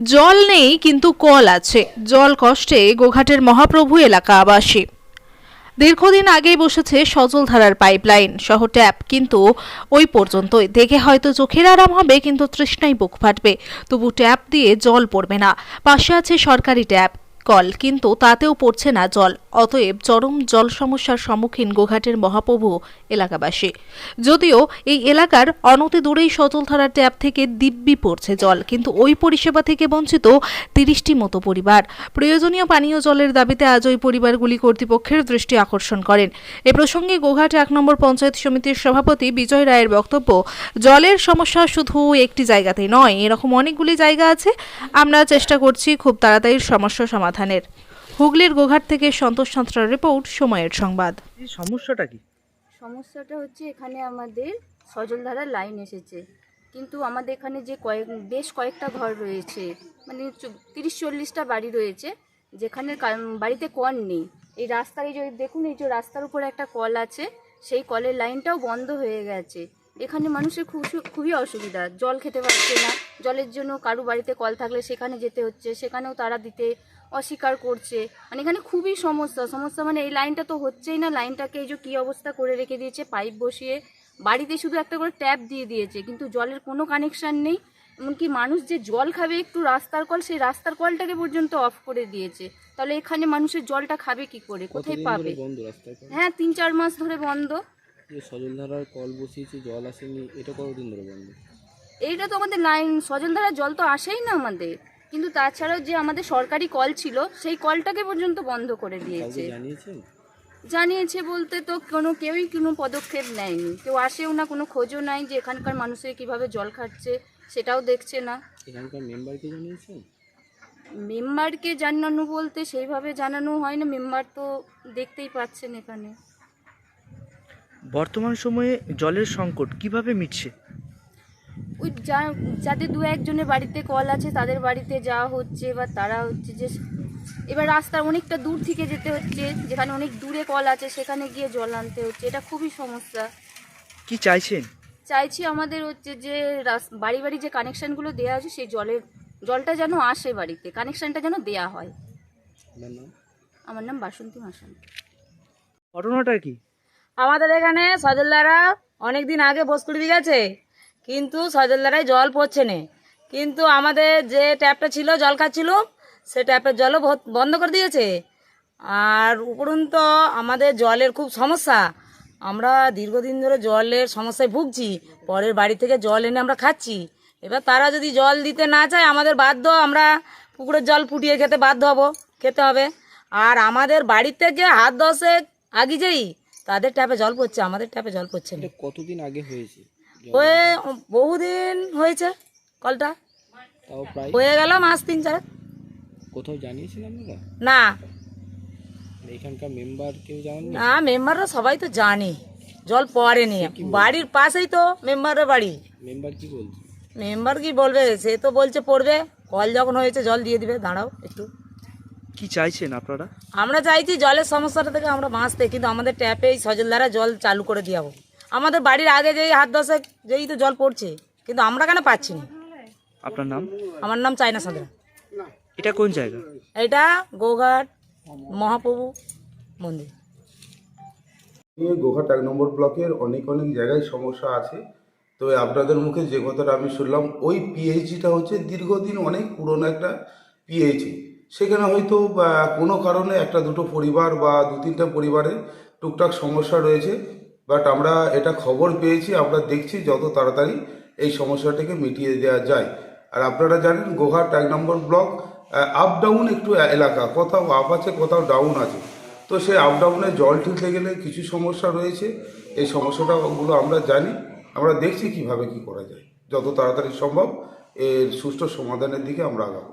জল নেই, কিন্তু কল আছে। জল কষ্টে গোঘাটের মহাপ্রভু এলাকা আবাসী দীর্ঘদিন আগেই বসেছে সজলধারার পাইপলাইন সহ ট্যাপ, কিন্তু ওই পর্যন্তই। দেখে হয়তো চোখের আরাম হবে, কিন্তু তৃষ্ণাই বুক ফাটবে। তবু ট্যাপ দিয়ে জল পড়বে না। পাশে আছে সরকারি ট্যাপ, কল, কিন্তু তাতেও পড়ছে না জল। অতএব চরম জল সমস্যার সম্মুখীন গোঘাটের মহাপ্রভু এলাকাবাসী। যদিও এই এলাকার অনতি দূরেই সচলধারার ট্যাপ থেকে দিব্যি পড়ছে জল, কিন্তু ওই পরিষেবা থেকে বঞ্চিত তিরিশটি মতো পরিবার। প্রয়োজনীয় পানীয় জলের দাবিতে আজ ওই পরিবারগুলি কর্তৃপক্ষের দৃষ্টি আকর্ষণ করেন। এ প্রসঙ্গে গোঘাট এক নম্বর পঞ্চায়েত সমিতির সভাপতি বিজয় রায়ের বক্তব্য, জলের সমস্যা শুধু একটি জায়গাতেই নয়, এরকম অনেকগুলি জায়গা আছে। আমরা চেষ্টা করছি খুব তাড়াতাড়ি সমস্যা সমাধানের। হুগলির গোঘাট থেকে সন্তোষ সাঁতরার রিপোর্ট সময়ের সংবাদ। এই সমস্যাটা কি? সমস্যাটা হচ্ছে এখানে আমাদের সজলধারার লাইন এসেছে। কিন্তু আমাদের এখানে যে কয়েক বেশ কয়েকটা ঘর রয়েছে মানে চ- তিরিশ চল্লিশটা বাড়ি রয়েছে যেখানে বাড়িতে কল নেই। এই রাস্তায় এই যে দেখুন এই যে রাস্তার উপরে একটা কল আছে সেই কলের লাইনটাও বন্ধ হয়ে গেছে। এখানে মানুষের খুব সু- খুবই অসুবিধা। জল খেতে পারছে না। জলের জন্য কারও বাড়িতে কল থাকলে সেখানে যেতে হচ্ছে সেখানেও তারা দিতে অস্বীকার করছে। মানে এখানে খুবই সমস্যা। সমস্যা মানে এই লাইনটা তো হচ্ছেই না। লাইনটাকে এই যে কী অবস্থা করে রেখে দিয়েছে পাইপ বসিয়ে। বাড়িতে শুধু একটা করে ট্যাপ দিয়ে দিয়েছে কিন্তু জলের কোনো কানেকশান নেই। এমনকি মানুষ যে জল খাবে একটু রাস্তার কল সেই রাস্তার কলটাকে পর্যন্ত অফ করে দিয়েছে। তাহলে এখানে মানুষের জলটা খাবে কি করে? কোথায় পাবে? হ্যাঁ তিন চার মাস ধরে বন্ধ। সজলধারার কল বসিয়েছে জল আসেনি এটা কতদিন ধরে বন্ধ? এইটা তো আমাদের লাইন সজলধারা জল তো আসেই না আমাদের। কিন্তু তাছাড়াও যে আমাদের সরকারি কল ছিল সেই কলটাকে পর্যন্ত বন্ধ করে দিয়েছে। জানিয়েছে বলতে তো কোনো কেউই কোনো পদক্ষেপ নেয়নি। কেউ আসেও না কোনো খোঁজও নাই যে এখানকার মানুষের কীভাবে জল খাচ্ছে সেটাও দেখছে না। এখানকার মেম্বারকে জানিয়েছেন? মেম্বারকে জানানো বলতে সেইভাবে জানানো হয় না মেম্বার তো দেখতেই পাচ্ছেন এখানে। বর্তমান সময়ে জলের সংকট কীভাবে মিটছে? ওই যা যাদের দু একজনের বাড়িতে কল আছে তাদের বাড়িতে যাওয়া হচ্ছে বা তারা হচ্ছে যে এবার রাস্তার অনেকটা দূর থেকে যেতে হচ্ছে যেখানে অনেক দূরে কল আছে সেখানে গিয়ে জল আনতে হচ্ছে। এটা খুবই সমস্যা। কি চাইছেন? চাইছি আমাদের হচ্ছে যে রাস- বাড়ি বাড়ি যে কানেকশনগুলো দেওয়া আছে সেই জলের জলটা যেন আসে বাড়িতে কানেকশনটা যেন দেয়া হয়। আমার নাম বাসন্তী মাসান ঘটনাটা কি? আমাদের এখানে সজলদারা অনেক দিন আগে বোস করে দিয়ে গেছে। কিন্তু সজলদারায় জল পড়ছে না কিন্তু আমাদের যে ট্যাপটা ছিল, জল খাচ্ছিল, সে ট্যাপের জলও বন্ধ করে দিয়েছে। আর উপরন্ত আমাদের জলের খুব সমস্যা। আমরা দীর্ঘদিন ধরে জলের সমস্যায় ভুগছি। পরের বাড়ি থেকে জল এনে আমরা খাচ্ছি। এবার তারা যদি জল দিতে না চায়, আমাদের বাধ্য আমরা পুকুরের জল ফুটিয়ে খেতে বাধ্য হব, খেতে হবে। আর আমাদের বাড়ির থেকে হাত দশেক আগে যেই, তাদের ট্যাপে জল পড়ছে, আমাদের ট্যাপে জল পড়ছে কতদিন আগে হয়েছে? হয়ে বহুদিন হয়েছে কলটা। হয়ে গেল মাস তিন চার কোথাও আপনারা? না। এখানকার মেম্বার কেউ জানাননি না? মেম্বাররা সবাই তো জানে। জল পড়েনি। বাড়ির পাশেই তো মেম্বারের বাড়ি। মেম্বার কি বলছে? মেম্বার কি বলবে? সে তো বলছে পড়বে। কল যখন হয়েছে জল দিয়ে দিবে। দাঁড়াও একটু। কি চাইছেন আপনারা? আমরা চাইছি জলের সমস্যাটা থেকে আমরা বাঁচতে। কিন্তু আমাদের ট্যাপে এই সজল দ্বারা জল চালু করে দিয়াবো আমাদের বাড়ির আগে যেই হাত দশেক যেই তো জল পড়ছে কিন্তু আমরা কেন পাচ্ছি না? আপনার নাম? আমার নাম চাইনা সাঁতরা। এটা কোন জায়গা? এটা গোঘাট মহাপ্রভু মন্দির। গোঘাট এক নম্বর ব্লকের অনেক অনেক জায়গায় সমস্যা আছে। তো আপনাদের মুখে যে কথাটা আমি শুনলাম ওই পিএইচটা হচ্ছে দীর্ঘদিন অনেক পুরনো একটা পিএইচি সেখানে হয়তো কোনো কারণে একটা দুটো পরিবার বা দু তিনটা পরিবারের টুকটাক সমস্যা রয়েছে। বাট আমরা এটা খবর পেয়েছি, আমরা দেখছি যত তাড়াতাড়ি এই সমস্যাটাকে মিটিয়ে দেওয়া যায়। আর আপনারা জানেন গোঘাট এক নম্বর ব্লক আপ ডাউন একটু এলাকা, কোথাও আপ আছে, কোথাও ডাউন আছে। তো সেই আপ ডাউনে জল ঠিকতে গেলে কিছু সমস্যা রয়েছে। এই সমস্যাটাগুলো আমরা জানি। আমরা দেখছি কীভাবে কি করা যায়। যত তাড়াতাড়ি সম্ভব এর সুষ্ঠু সমাধানের দিকে আমরা আগাবো।